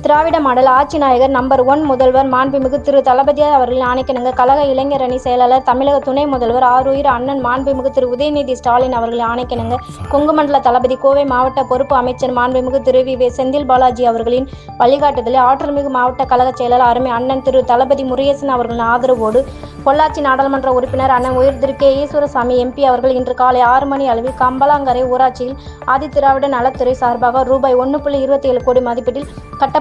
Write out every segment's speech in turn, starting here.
திராவிட model ஆட்சி நாயகர் number one முதல்வர் மாண்புமிகு திரு தளபதி அவர்களின் ஆணைக்கிணங்க கழக இளைஞரணி செயலாளர் தமிழக துணை முதல்வர் ஆரூர் அண்ணன் மாண்புமிகு திரு உதயநிதி ஸ்டாலின் அவர்களின் ஆணைக்கிணங்க கொங்குமண்டல தளபதி கோவை மாவட்ட பொறுப்பு அமைச்சர் மாண்புமிகு திரு வி வே செந்தில் பாலாஜி அவர்களின் வழிகாட்டுதலில் ஆற்றல்மிகு மாவட்ட கழக செயலாளர் அருமை அண்ணன் திரு தளபதி முருகேசன் அவர்களின் ஆதரவோடு பொள்ளாச்சி நாடாளுமன்ற உறுப்பினர் அண்ணன் உயர் திரு கே. ஈஸ்வரசாமி எம்பி அவர்கள் இன்று காலை ஆறு மணி அளவில் கம்பலாங்கரை ஊராட்சியில் ஆதித்திராவிட நலத்துறை சார்பாக ரூபாய் ஒன்று புள்ளி இருபத்தி ஏழு கோடி மதிப்பீட்டில்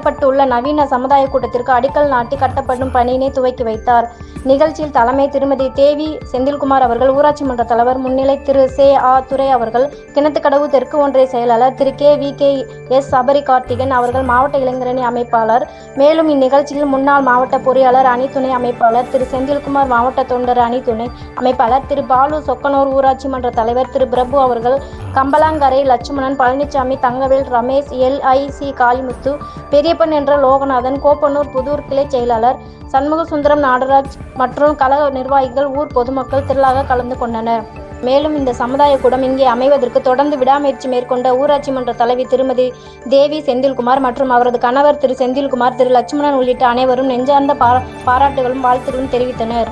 கட்டப்பட்டுள்ள நவீன சமுதாய கூட்டத்திற்கு அடிக்கல் நாட்டி கட்டப்படும் பணியினை துவக்கி வைத்தார். நிகழ்ச்சியில் தலைமை திருமதி தேவி செந்தில்குமார் அவர்கள் ஊராட்சி மன்ற தலைவர் முன்னிலை திரு சே ஆ துரை அவர்கள் கிணத்துக்கடவு தெற்கு ஒன்றிய செயலாளர் Thiru K V K S Sabari Karthikan அவர்கள் மாவட்ட இளைஞரணி அமைப்பாளர். மேலும் இந்நிகழ்ச்சியில் முன்னாள் மாவட்ட பொறியாளர் அணி துணை அமைப்பாளர் திரு செந்தில்குமார் மாவட்ட தொண்டர் அணி துணை அமைப்பாளர் திரு பாலு சொக்கனூர் ஊராட்சி மன்ற தலைவர் திரு பிரபு அவர்கள் கம்பலாங்கரை லட்சுமணன் பழனிசாமி தங்கவேல் ரமேஷ் எல்ஐசி காளிமுத்து பெரியப்பன் என்ற லோகநாதன் கோப்பனூர் புதூர் கிளை செயலாளர் சண்முக சுந்தரம் நாடராஜ் மற்றும் கழக நிர்வாகிகள் ஊர் பொதுமக்கள் திரளாக கலந்து கொண்டனர். மேலும் இந்த சமுதாய கூடம் இங்கே அமைவதற்கு தொடர்ந்து விடாமுயற்சி மேற்கொண்ட ஊராட்சி மன்ற தலைவி திருமதி தேவி செந்தில்குமார் மற்றும் அவரது கணவர் திரு செந்தில்குமார் திரு லட்சுமணன் உள்ளிட்ட அனைவரும் நெஞ்சார்ந்த பாராட்டுகளும் வாழ்த்துகளும் தெரிவித்தனர்.